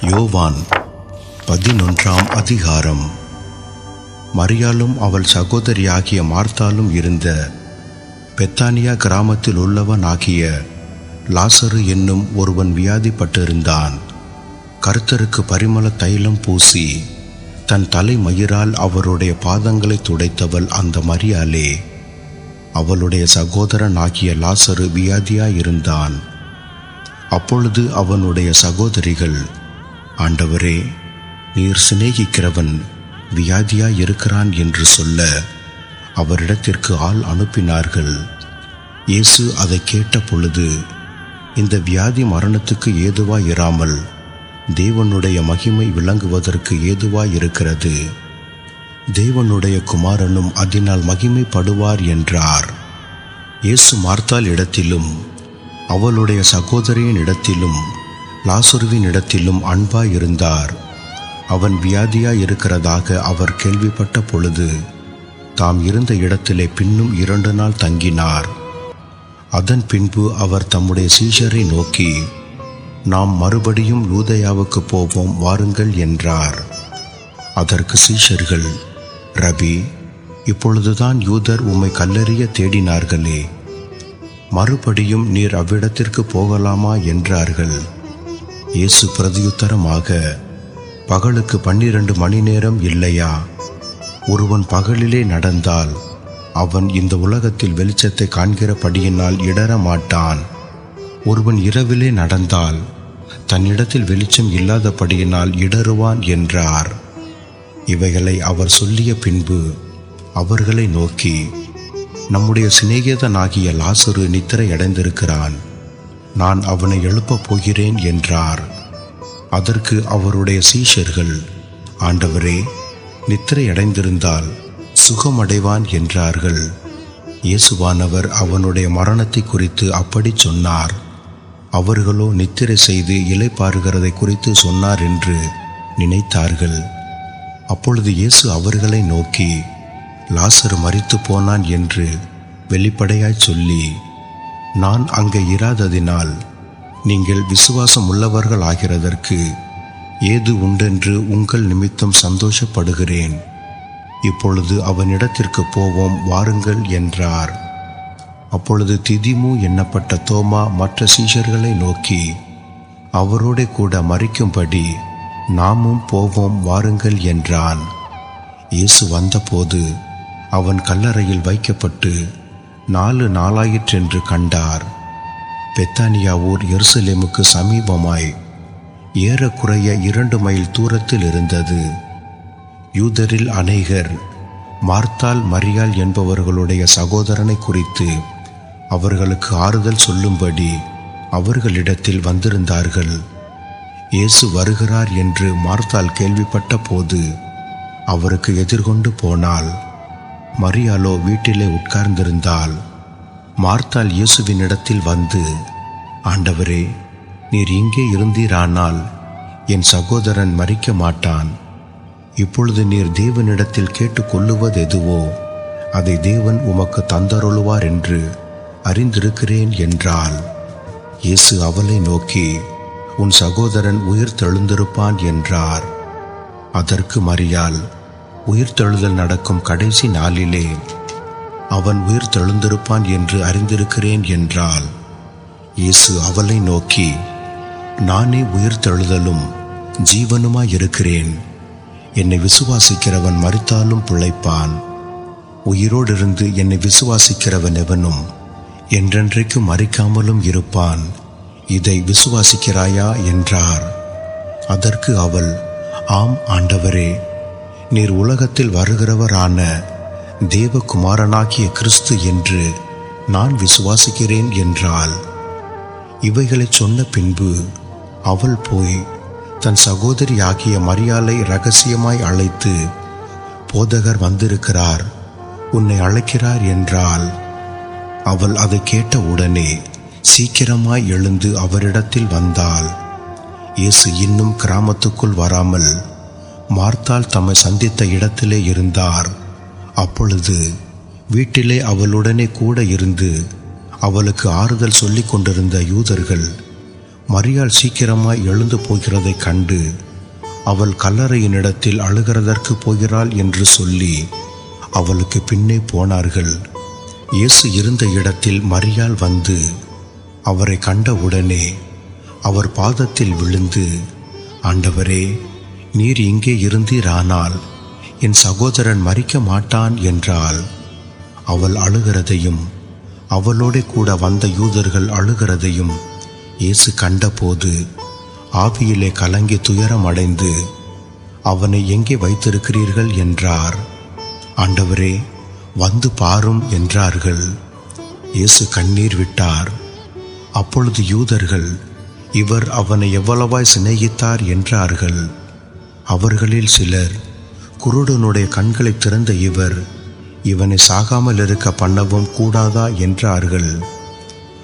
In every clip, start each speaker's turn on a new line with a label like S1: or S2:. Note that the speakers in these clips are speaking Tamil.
S1: யோவான் பதினொன்றாம் அதிகாரம். மரியாலும் அவள் சகோதரியாகிய மார்த்தாலும் இருந்த பெத்தானியா கிராமத்தில் உள்ளவன் ஆகிய லாசரு என்னும் ஒருவன் வியாதிப்பட்டிருந்தான். கர்த்தருக்கு பரிமள தைலம் பூசி தன் தலை மயிரால் அவருடைய பாதங்களை துடைத்தவள் அந்த மரியாலே அவளுடைய சகோதரன் ஆகிய லாசரு வியாதியாயிருந்தான். அப்பொழுது அவனுடைய சகோதரிகள் ஆண்டவரே நீர் சிநேகிக்கிறவன் வியாதியாய் இருக்கிறான் என்று சொல்ல அவரிடத்திற்கு ஆள் அனுப்பினார்கள். இயேசு அதை கேட்ட பொழுது இந்த வியாதி மரணத்துக்கு ஏதுவாய் இராமல் தேவனுடைய மகிமை விளங்குவதற்கு ஏதுவாய் இருக்கிறது தேவனுடைய குமாரனும் அதனால் மகிமைப்படுவார் என்றார். இயேசு மார்த்தால் இடத்திலும் அவளுடைய சகோதரியின் இடத்திலும் லாசுருவின் இடத்திலும் அன்பாய் இருந்தார் அவன் வியாதியாய் இருக்கிறதாக அவர் கேள்விப்பட்ட பொழுது தாம் இருந்த இடத்திலே பின்னும் இரண்டு நாள் தங்கினார். அதன் பின்பு அவர் தம்முடைய சீஷரை நோக்கி நாம் மறுபடியும் யூதயாவுக்கு போவோம் வாருங்கள் என்றார். அதற்கு சீஷர்கள் ரபி இப்பொழுதுதான் யூதர் உம்மை கல்லறிய தேடினார்களே மறுபடியும் நீர் அவ்விடத்திற்கு போகலாமா என்றார்கள். இயேசு பிரதியுத்தரமாக பகலுக்கு பன்னிரண்டு மணி நேரம் இல்லையா? ஒருவன் பகலிலே நடந்தால் அவன் இந்த உலகத்தில் வெளிச்சத்தை காண்கிறபடியினால் இடர மாட்டான் ஒருவன் இரவிலே நடந்தால் தன்னிடத்தில் வெளிச்சம் இல்லாதபடியினால் இடறுவான் என்றார். இவைகளை அவர் சொல்லிய பின்பு அவர்களை நோக்கி நம்முடைய சிநேகிதனாகிய லாசரு நித்திரை அடைந்திருக்கிறான் நான் அவனை எழுப்பப் போகிறேன் என்றார். அதற்கு அவருடைய சீஷர்கள் ஆண்டவரே நித்திரை அடைந்திருந்தால் சுகமடைவான் என்றார்கள். இயேசுவானவர் அவனுடைய மரணத்தை குறித்து அப்படி சொன்னார். அவர்களோ நித்திரை செய்து இலைப்பாறுகிறதை குறித்து சொன்னார் என்று நினைத்தார்கள். அப்பொழுது இயேசு அவர்களை நோக்கி லாசர் மறித்து போனான் என்று வெளிப்படையாய் சொல்லி நான் அங்கே இராததினால் நீங்கள் விசுவாசம் உள்ளவர்கள் ஆகிறதற்கு ஏது உண்டென்று உங்கள் நிமித்தம் சந்தோஷப்படுகிறேன். இப்பொழுது அவனிடத்திற்கு போவோம் வாருங்கள் என்றார். அப்பொழுது திதிமு எண்ணப்பட்ட தோமா மற்ற சீஷர்களை நோக்கி அவரோட கூட மறிக்கும்படி நாமும் போவோம் வாருங்கள் என்றான். இயேசு வந்தபோது அவன் கல்லறையில் வைக்கப்பட்டு நாலு நாளாயிற்றென்று கண்டார். பெத்தானியா ஊர் எருசலேமுக்கு சமீபமாய் ஏறக்குறைய இரண்டு மைல் தூரத்தில் இருந்தது. யூதரில் அநேகர் மார்த்தால் மரியாள் என்பவர்களுடைய சகோதரனை குறித்து அவர்களுக்கு ஆறுதல் சொல்லும்படி அவர்களிடத்தில் வந்திருந்தார்கள். இயேசு வருகிறார் என்று மார்த்தால் கேள்விப்பட்ட போது அவருக்கு எதிர்கொண்டு போனாள். மரியாலோ வீட்டிலே உட்கார்ந்திருந்தாள். இயேசுவின் இடத்தில் வந்து ஆண்டவரே நீர் இங்கே இருந்தீரானால் என் சகோதரன் மறிக்க மாட்டான். இப்பொழுது நீர் தேவனிடத்தில் கேட்டுக்கொள்ளுவது எதுவோ அதை தேவன் உமக்கு தந்தருளுவார் என்று அறிந்திருக்கிறேன் என்றாள். இயேசு அவளை நோக்கி உன் சகோதரன் உயிர் தெழுந்திருப்பான் என்றார். அதற்கு மரியாள் உயிர்த்தெழுதல் நடக்கும் கடைசி நாளிலே அவன் உயிர் தெழுந்திருப்பான் என்று அறிந்திருக்கிறேன் என்றால் இயேசு அவளை நோக்கி நானே உயிர் தெழுதலும் ஜீவனுமாயிருக்கிறேன். என்னை விசுவாசிக்கிறவன் மறித்தாலும் பிழைப்பான். உயிரோடிருந்து என்னை விசுவாசிக்கிறவன் எவனும் என்றென்றைக்கு மறிக்காமலும் இருப்பான். இதை விசுவாசிக்கிறாயா? என்றார். அதற்கு அவள் ஆம் ஆண்டவரே நீர் உலகத்தில் வருகிறவரான தேவகுமாரனாகிய கிறிஸ்து என்று நான் விசுவாசிக்கிறேன் என்றாள் இவைகளை சொன்ன பின்பு அவள் போய் தன் சகோதரி ஆகிய மரியாலை ரகசியமாய் அழைத்து போதகர் வந்திருக்கிறார் உன்னை அழைக்கிறார் என்றால் அவள் அதை கேட்ட உடனே சீக்கிரமாய் எழுந்து அவரிடத்தில் வந்தாள். இயேசு இன்னும் கிராமத்துக்குள் வராமல் மார்த்தாள் தம்மை சந்தித்த இடத்திலே இருந்தார். அப்பொழுது வீட்டிலே அவளுடனே கூட இருந்து அவளுக்கு ஆறுதல் சொல்லிக் கொண்டிருந்த யூதர்கள் மரியாள் சீக்கிரமாய் எழுந்து போகிறதைக் கண்டு அவள் கல்லறையினிடத்தில் அழுகிறதற்கு போகிறாள் என்று சொல்லி அவளுக்கு பின்னே போனார்கள். இயேசு இருந்த இடத்தில் மரியாள் வந்து அவரை கண்டவுடனே அவர் பாதத்தில் விழுந்து ஆண்டவரே நீர் இங்கே இருந்தீரானால் என் சகோதரன் மறிக்க மாட்டான் என்றாள். அவள் அழுகிறதையும் அவளோட கூட வந்த யூதர்கள் அழுகிறதையும் இயேசு கண்டபோது ஆவியிலே கலங்கி துயரம் அடைந்து அவனை எங்கே வைத்திருக்கிறீர்கள்? என்றார். ஆண்டவரே வந்து பாரும் என்றார்கள். இயேசு கண்ணீர் விட்டார். அப்பொழுது யூதர்கள் இவர் அவனை எவ்வளவாய் சிநேகித்தார்? என்றார்கள். அவர்களில் சிலர் குருடனுடைய கண்களை திறந்த இவர் இவனை சாகாமல் இருக்க பண்ணவும் கூடாதா என்றார்கள்.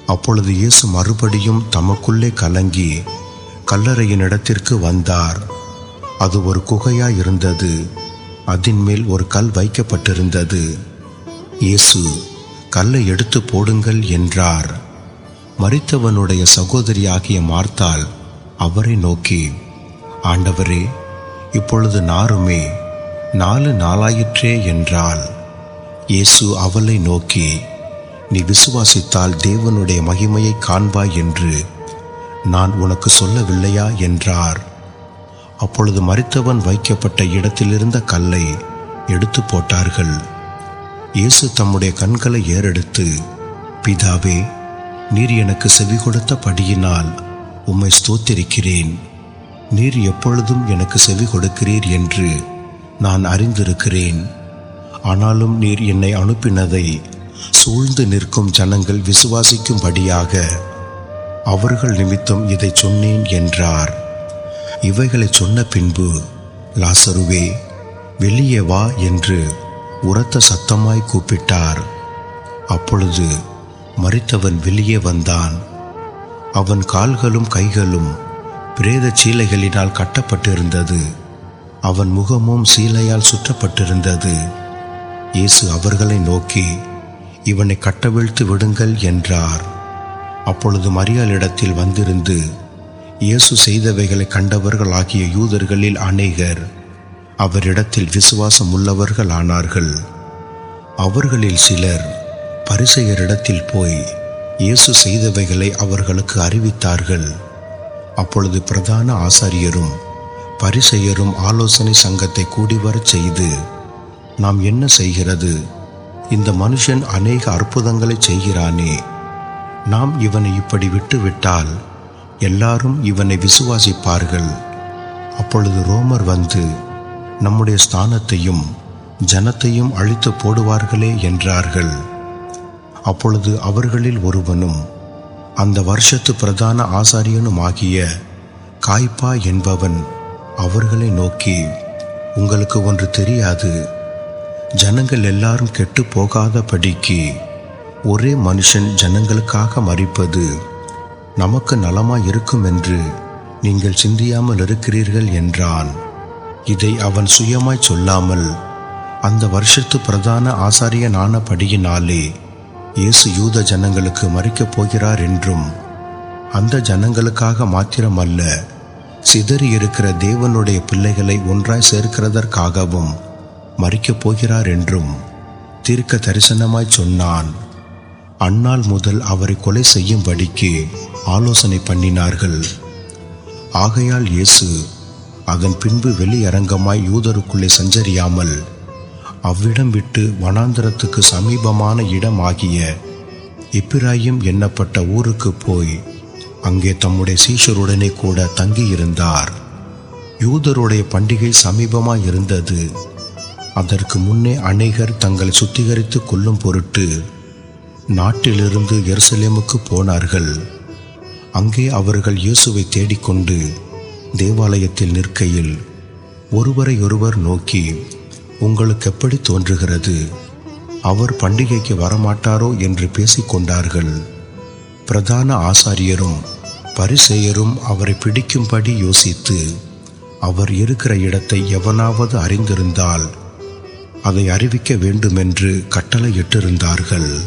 S1: அப்பொழுது இயேசு மறுபடியும் தமக்குள்ளே கலங்கி கல்லறையின் இடத்திற்கு வந்தார். அது ஒரு குகையாய் இருந்தது. அதன் மேல் ஒரு கல் வைக்கப்பட்டிருந்தது. இயேசு கல்லை எடுத்து போடுங்கள் என்றார். மறித்தவனுடைய சகோதரியாகிய மார்த்தாள் அவரை நோக்கி ஆண்டவரே இப்பொழுது நாருமே நாலு நாளாயிற்றே என்றாள் இயேசு அவளை நோக்கி நீ விசுவாசித்தால் தேவனுடைய மகிமையை காண்பாய் என்று நான் உனக்கு சொல்லவில்லையா என்றார். அப்பொழுது மறித்தவன் வைக்கப்பட்ட இடத்திலிருந்த கல்லை எடுத்து போட்டார்கள். இயேசு தம்முடைய கண்களை ஏறெடுத்து பிதாவே நீர் எனக்கு செவி கொடுத்த படியினால் உம்மை ஸ்தோத்திருக்கிறேன். நீர் எப்பொழுதும் எனக்கு செவி கொடுக்கிறீர் என்று நான் அறிந்திருக்கிறேன். ஆனாலும் நீர் என்னை அனுப்பினதை சூழ்ந்து நிற்கும் ஜனங்கள் விசுவாசிக்கும்படியாக அவர்கள் நிமித்தம் இதை சொன்னேன் என்றார். இவைகளை சொன்ன பின்பு லாசருவே வெளியே வா என்று உரத்த சத்தமாய் கூப்பிட்டார். அப்பொழுது மறித்தவன் வெளியே வந்தான். அவன் கால்களும் கைகளும் பிரேத சீலைகளினால் கட்டப்பட்டிருந்தது. அவன் முகமும் சீலையால் சுற்றப்பட்டிருந்தது. இயேசு அவர்களை நோக்கி இவனை கட்டவிழ்த்து விடுங்கள் என்றார். அப்பொழுது மரியாளிடத்தில் வந்திருந்து இயேசு செய்தவைகளை கண்டவர்கள் ஆகிய யூதர்களில் அநேகர் அவரிடத்தில் விசுவாசம் உள்ளவர்கள் ஆனார்கள் அவர்களில் சிலர் பரிசெயரிடத்தில் போய் இயேசு செய்தவைகளை அவர்களுக்கு அறிவித்தார்கள். அப்பொழுது பிரதான ஆசாரியரும் பரிசெயரும் ஆலோசனை சங்கத்தை கூடிவரச் செய்து நாம் என்ன செய்கிறது? இந்த மனுஷன் அநேக அற்புதங்களை செய்கிறானே. நாம் இவனை இப்படி விட்டுவிட்டால் எல்லாரும் இவனை விசுவாசிப்பார்கள். அப்பொழுது ரோமர் வந்து நம்முடைய ஸ்தானத்தையும் ஜனத்தையும் அழித்து போடுவார்களே என்றார்கள். அப்பொழுது அவர்களில் ஒருவனும் அந்த வருஷத்து பிரதான ஆசாரியனுமாகிய காய்ப்பா என்பவன் அவர்களை நோக்கி உங்களுக்கு ஒன்று தெரியாது. ஜனங்கள் எல்லாரும் கெட்டு போகாதபடிக்கு ஒரே மனுஷன் ஜனங்களுக்காக மறிப்பது நமக்கு நலமாய் இருக்கும் என்று நீங்கள் சிந்தியாமல் இருக்கிறீர்கள் என்றான். இதை அவன் சுயமாய் சொல்லாமல் அந்த வருஷத்து பிரதான ஆசாரியனானபடியினாலே இயேசு யூத ஜனங்களுக்கு மறிக்கப் போகிறார் என்றும் அந்த ஜனங்களுக்காக மாத்திரமல்ல சிதறி இருக்கிற தேவனுடைய பிள்ளைகளை ஒன்றாய் சேர்க்கிறதற்காகவும் மறிக்கப் போகிறார் என்றும் தீர்க்க தரிசனமாய் சொன்னான். அந்நாள் முதல் அவரை கொலை செய்யும்படிக்கு ஆலோசனை பண்ணினார்கள். ஆகையால் இயேசு அதன் பின்பு வெளியரங்கமாய் யூதருக்குள்ளே சஞ்சரியாமல் அவ்விடம் விட்டு வனாந்தரத்துக்கு சமீபமான இடம் ஆகிய இப்பிராயும் எண்ணப்பட்ட ஊருக்கு போய் அங்கே தம்முடைய சீஷருடனே கூட தங்கியிருந்தார். யூதருடைய பண்டிகை சமீபமாக இருந்தது. அதற்கு முன்னே அநேகர் தங்களை சுத்திகரித்து கொள்ளும் பொருட்டு நாட்டிலிருந்து எருசலேமுக்கு போனார்கள். அங்கே அவர்கள் இயேசுவை தேடிக்கொண்டு தேவாலயத்தில் நிற்கையில் ஒருவரை ஒருவர் நோக்கி உங்களுக்கு எப்படி தோன்றுகிறது? அவர் பண்டிகைக்கு வரமாட்டாரோ என்று பேசிக்கொண்டார்கள். பிரதான ஆசாரியரும் பரிசெயரும் அவரை பிடிக்கும்படி யோசித்து அவர் இருக்கிற இடத்தை எவனாவது அறிந்திருந்தால் அதை அறிவிக்க வேண்டுமென்று கட்டளையிட்டிருந்தார்கள்.